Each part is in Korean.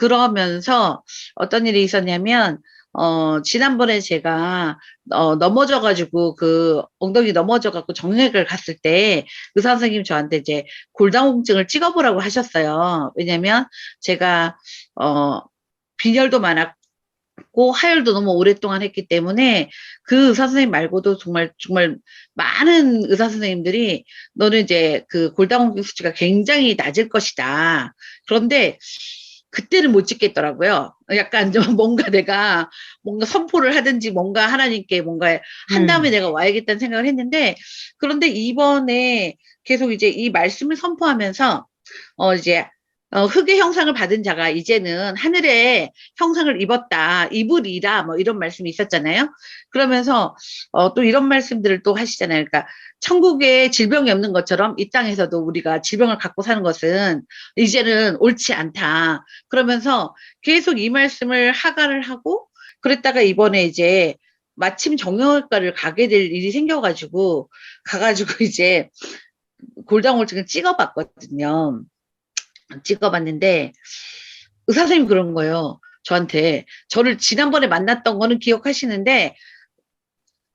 그러면서 어떤 일이 있었냐면, 어, 지난번에 제가, 어, 넘어져가지고, 그, 엉덩이 넘어져갖고 정형외과를 갔을 때, 의사 선생님 저한테 이제 골다공증을 찍어보라고 하셨어요. 왜냐면, 제가, 어, 빈혈도 많았고, 하혈도 너무 오랫동안 했기 때문에, 그 의사 선생님 말고도 정말, 정말 많은 의사 선생님들이, 너는 이제 그 골다공증 수치가 굉장히 낮을 것이다. 그런데, 그때는 못 찍겠더라고요. 약간 좀 뭔가 내가 뭔가 선포를 하든지 뭔가 하나님께 뭔가 한 다음에 음. 내가 와야겠다는 생각을 했는데 그런데 이번에 계속 이제 이 말씀을 선포하면서 어 이제 어, 흙의 형상을 받은 자가 이제는 하늘의 형상을 입었다, 입으리라, 뭐 이런 말씀이 있었잖아요. 그러면서, 어, 또 이런 말씀들을 또 하시잖아요. 그러니까, 천국에 질병이 없는 것처럼 이 땅에서도 우리가 질병을 갖고 사는 것은 이제는 옳지 않다. 그러면서 계속 이 말씀을 하가를 하고, 그랬다가 이번에 이제 마침 정형외과를 가게 될 일이 생겨가지고, 가가지고 이제 골다공증을 찍어봤거든요. 찍어봤는데 의사 선생님 그런 거예요. 저한테 저를 지난번에 만났던 거는 기억하시는데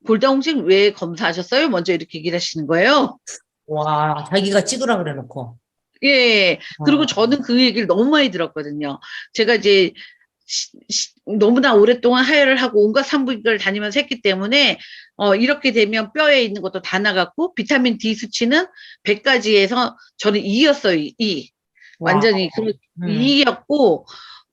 골다공증 왜 검사하셨어요? 먼저 이렇게 얘기를 하시는 거예요. 와, 자기가 찍으라 그래 놓고. 예. 그리고 어. 저는 그 얘기를 너무 많이 들었거든요. 제가 이제 시- 시- 너무나 오랫동안 하혈을 하고 온갖 산부인과를 다니면서 했기 때문에 어 이렇게 되면 뼈에 있는 것도 다 나갔고 비타민 D 수치는 100가지에서 저는 2였어요. 2. 와. 완전히 그 음. 이였고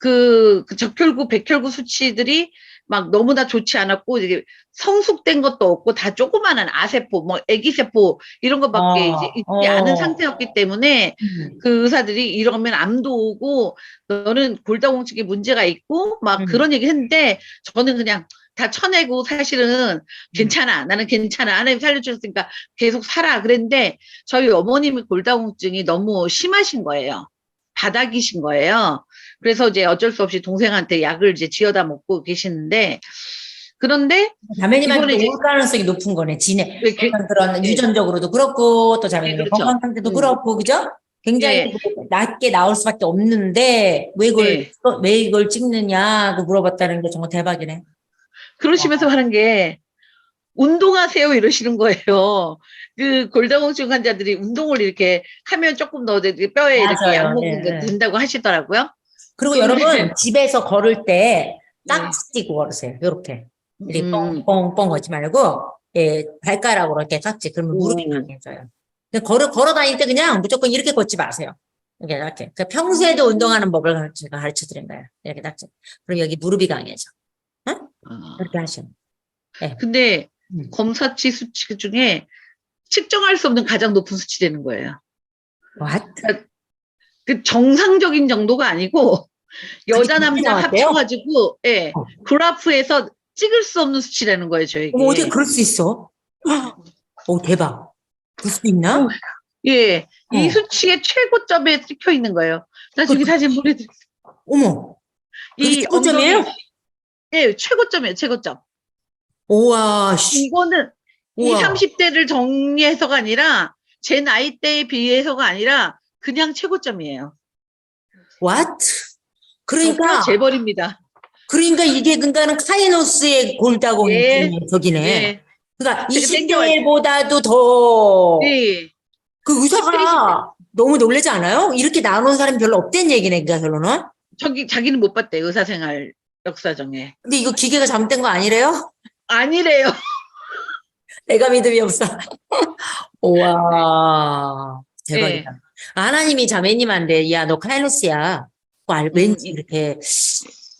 그, 그 적혈구, 백혈구 수치들이 막 너무나 좋지 않았고 이게 성숙된 것도 없고 다 조그마한 아세포, 뭐 아기세포 이런 것밖에 어, 이제 있지 어. 않은 상태였기 때문에 음. 그 의사들이 이러면 암도 오고 너는 골다공증에 문제가 있고 막 음. 그런 얘기 했는데 저는 그냥 다 쳐내고 사실은 괜찮아 나는 괜찮아 하나님 살려주셨으니까 계속 살아 그랬는데 저희 어머님이 골다공증이 너무 심하신 거예요 바닥이신 거예요 그래서 이제 어쩔 수 없이 동생한테 약을 이제 지어다 먹고 계시는데 그런데 자매님한테 이거는 이제- 올 가능성이 높은 거네. 지네. 왜 그- 그런 예. 유전적으로도 그렇고 또 자매님 예, 그렇죠. 건강 상태도 음. 그렇고 그죠? 굉장히 예. 낮게 나올 수밖에 없는데 왜 이걸 예. 왜 이걸 찍느냐고 물어봤다는 게 정말 대박이네. 그러시면서 하는 게 운동하세요 이러시는 거예요. 그 골다공증 환자들이 운동을 이렇게 하면 조금 더 뼈에 이렇게 맞아요. 먹는 네, 게 네. 된다고 하시더라고요. 그리고 네. 여러분 집에서 걸을 때 네. 깍지 띄고 걸으세요. 이렇게 이렇게 음. 뻥뻥뻥 걷지 말고 예 발가락으로 이렇게 깍지 그러면 무릎이 오. 강해져요. 근데 걸어 걸어 다닐 때 그냥 무조건 이렇게 걷지 마세요. 이렇게 이렇게. 그러니까 평소에도 운동하는 법을 제가 가르쳐 드린 거예요. 이렇게 깍지. 그럼 여기 무릎이 강해져. 아. 그렇게 하시면. 근데 음. 검사치 수치 중에 측정할 수 없는 가장 높은 수치 되는 거예요. What? 그 정상적인 정도가 아니고 여자 남자? 합쳐가지고 예 어. 그래프에서 찍을 수 없는 수치라는 거예요 저에게. 어머, 어떻게 그럴 수 있어? 오, 대박. 그럴 수 있나? 어. 예, 이 어. 수치의 최고점에 찍혀 있는 거예요. 나 저기 그- 사진 보내드릴게요. 어머, 이 최고점이에요? 엉덩이- 예, 최고점이에요, 최고점. 우와, 씨. 이거는 이 우와. 30대를 정리해서가 아니라 제 나이대에 비해서가 아니라 그냥 최고점이에요. What? 그러니까, 재벌입니다. 그러니까 이게 그러니까는 카이노스의 골다공증 예. 저기네. 네. 그러니까 되게 땡겨와요. 20대보다도 더. 네. 그 의사가 너무 놀라지 않아요? 이렇게 나눈 사람이 별로 없다는 얘기네, 그러니까 결론은. 저기 자기는 못 봤대요, 의사 생활 역사정에. 근데 이거 기계가 잘못된 거 아니래요? 아니래요. 내가 믿음이 없어. 우와, 대박이다. 네. 하나님이 자매님한테, 야, 너 카이노스야. 그거 알, 왠지 음. 이렇게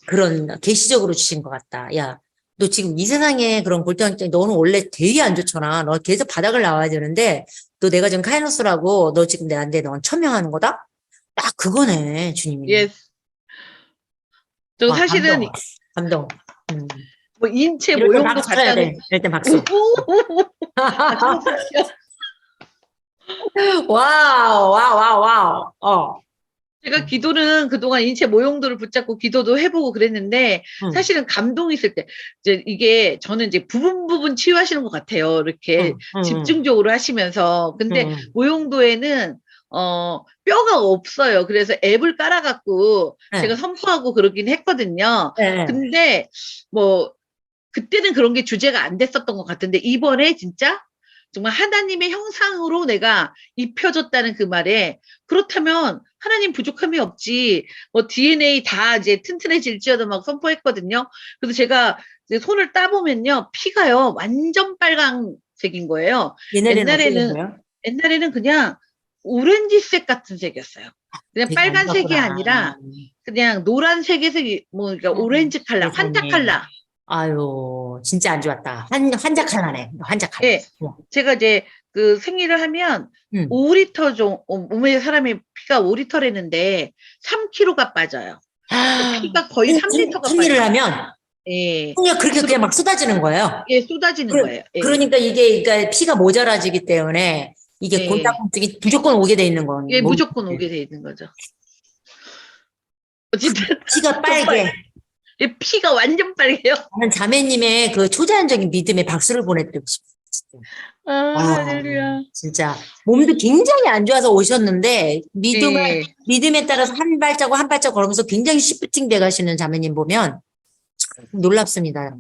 그런 계시적으로 주신 것 같다. 야, 너 지금 이 세상에 그런 골다공증, 너는 원래 되게 안 좋잖아. 너 계속 바닥을 나와야 되는데, 너 내가 지금 카이노스라고, 너 지금 내한테 넌 천명하는 거다? 딱 그거네, 주님이. 예. 저 아, 사실은 감동. 감동. 음. 뭐 인체 모형도 박수 쳐야 돼. 이럴 때 박수. 와우, 와우, 와우, 와우. 어. 제가 기도는 그동안 인체 모형들을 붙잡고 기도도 해보고 그랬는데 음. 사실은 감동이 있을 때 이제 이게 저는 이제 부분 부분 치유하시는 것 같아요. 이렇게 음, 음, 집중적으로 하시면서 근데 음. 모용도에는 어, 뼈가 없어요. 그래서 앱을 깔아갖고 네. 제가 선포하고 그러긴 했거든요. 네. 근데 뭐 그때는 그런 게 주제가 안 됐었던 것 같은데 이번에 진짜 정말 하나님의 형상으로 내가 입혀졌다는 그 말에 그렇다면 하나님 부족함이 없지 뭐 DNA 다 이제 튼튼해질지어도 막 선포했거든요. 그래서 제가 손을 따보면요 피가요 완전 빨강색인 거예요. 옛날에는 옛날에는? 옛날에는 그냥 오렌지색 같은 색이었어요. 그냥 빨간색이 안 아니라. 그냥 노란색에서 뭐 그러니까 음, 오렌지 칼라, 세상에. 환타 칼라. 아유, 진짜 안 좋았다. 환, 환자 칼라네. 환자칼라. 예. 제가 이제 그 생리를 하면 음. 5리터 정 어, 몸에 사람이 피가 5리터랬는데 3kg가 빠져요. 아, 피가 거의 3리터가 생리를 빠져요. 하면 예. 그냥 그렇게 그냥 막 쏟아지는 거예요. 예, 쏟아지는 그래- 거예요. 예. 그러니까 이게 그러니까 피가 모자라지기 때문에 이게 네. 골다공증이 무조건 오게 돼 있는 건 예, 몸- 무조건 오게 돼 있는 거죠. 어쨌든 피가 빨개. 예, 피가 완전 빨개요. 나는 자매님의 그 초자연적인 믿음에 박수를 보내드리고 싶어요. 진짜. 아, 아, 할렐루야. 진짜 몸도 굉장히 안 좋아서 오셨는데 믿음을 예. 믿음에 따라서 한 발자국 한 발자국 걸으면서 굉장히 시프팅 돼 가시는 자매님 보면 참 놀랍습니다.